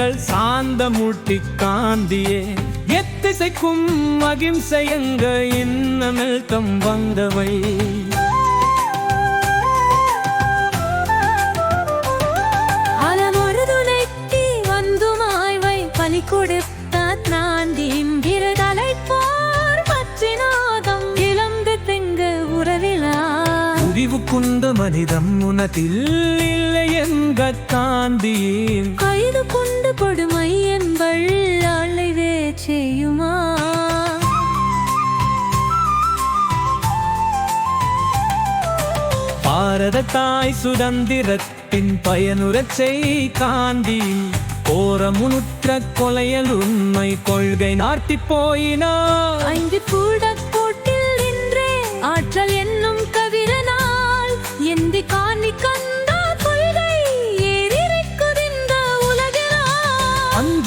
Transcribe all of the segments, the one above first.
எங்கள் சாந்தமூட்டி காந்தியே எத்திசைக்கும் அகிம்சை எங்க இன்னமில் தம் வந்தவை போர் குந்த மனிதம் உனத்தில் இல்லை எங்க காந்தியின் கைது கொண்டு கொடுமை என்பள் அழைவே செய்யுமா பாரத தாய் சுதந்திரத்தின் பயனுறச் செய் காந்தி கோரமுனுற்ற கொலையல் உண்மை கொள்கை நாட்டி போயினார். ஐந்து கூட கோட்டில் நின்றே ஆற்றல் என்னும் கவிரனால் எந்தி காணி கந்தா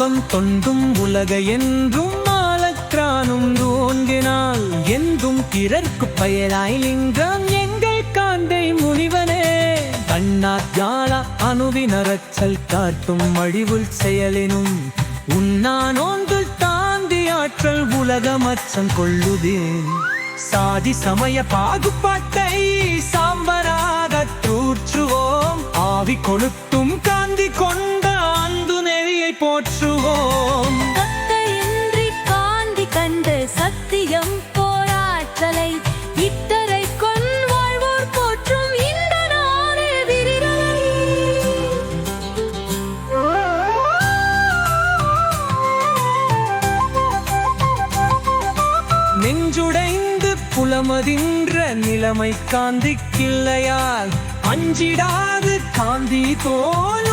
உலகினால் தொண்டும் உலக என்றும் மாலற்றானும் தோன்றினால் என்றும் பிறர்க்கு பயனாய் லிங்கம் எங்கள் காந்தை முனிவனே. கண்ணாத்யால அணுவினரச்சல் காட்டும் அழிவுள் செயலினும் உன்னானோந்து தாந்தி ஆற்றல் உலகமச்சம் கொள்ளுதேன். சாதி சமய பாகுபாட்டை சாம்பராக தூற்றுவோம். ஆவி கொளுத்தும் காந்தி கொண்டு போற்றுவோம். தத்தையின்றி காந்தி கண்டு சத்தியம் போராற்றலை இத்தரை கொன் வாழ்வோர் போற்றும் இந்த நாடு விரிதலை. நெஞ்சுடைந்து புலமதின்ற நிலைமை காந்தி கிள்ளையால் அஞ்சிடாது காந்தி போல்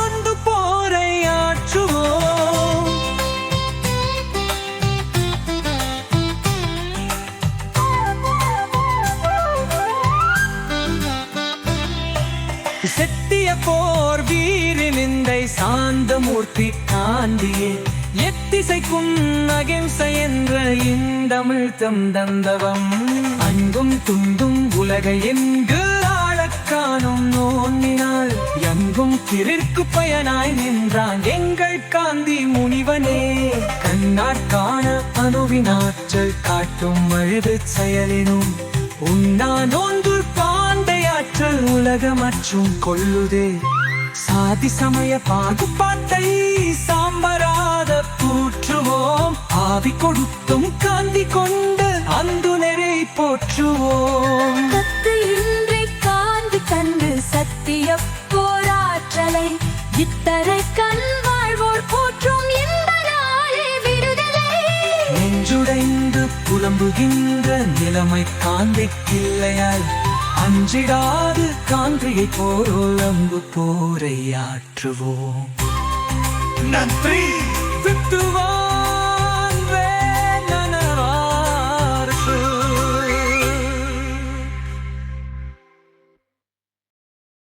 செத்திய போர் வீரி நிந்தை சாந்தமூர்த்தி காந்தியே. எத்திசைக்கும் அகிம்சை என்ற இந்தமிழ் தம் தந்தவம். அங்கும் துண்டும் உலக என்று ஆழக் காணும் நோன்னினால். எங்கும் திரிற்கு பயனாய் நின்றான் எங்கள் காந்தி முனிவனே. கண்ணாற் காண அணுவினாற்றல் காட்டும் அழுது செயலினும். உன்னா நோன்பு பாண்டையாற்றல் உலக மற்றும் கொள்ளுதே. சாதி சமய பாகுபாட்டை சாம்பராத பூற்றுவோம். ஆவி கொடுத்தும் காந்தி கொண்டு அந்து நெறி போற்றுவோம் தத்தையின்றி காந்தி கண்டு சத்திய போராற்றலை. இத்தரை கண் வாழ்வோர் போற்றும் நெஞ்சுடைந்து புலம்புகின்ற நிலைமை காந்திக்கில்லையால் அஞ்சிடாது காந்தியை போரோல் அம்பு போரை ஆற்றுவோம். நன்றி. விட்டுவா